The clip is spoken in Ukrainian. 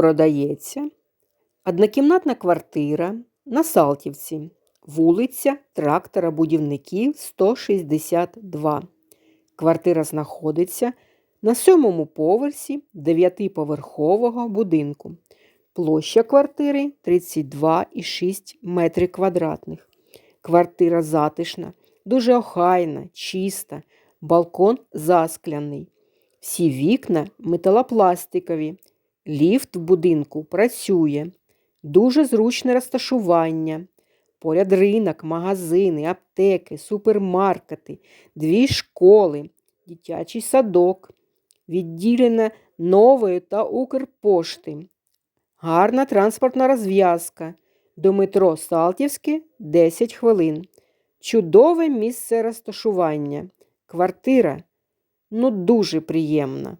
Продається однокімнатна квартира на Салтівці, вулиця Трактора Будівників 162. Квартира знаходиться на сьомому поверсі дев'ятиповерхового будинку. Площа квартири 32,6 метри квадратних. Квартира затишна, дуже охайна, чиста, балкон заскляний. Всі вікна металопластикові. Ліфт в будинку працює. Дуже зручне розташування. Поряд ринок, магазини, аптеки, супермаркети, дві школи, дитячий садок, відділення нової та Укрпошти. Гарна транспортна розв'язка. До метро Салтівське 10 хвилин. Чудове місце розташування. Квартира ну дуже приємна.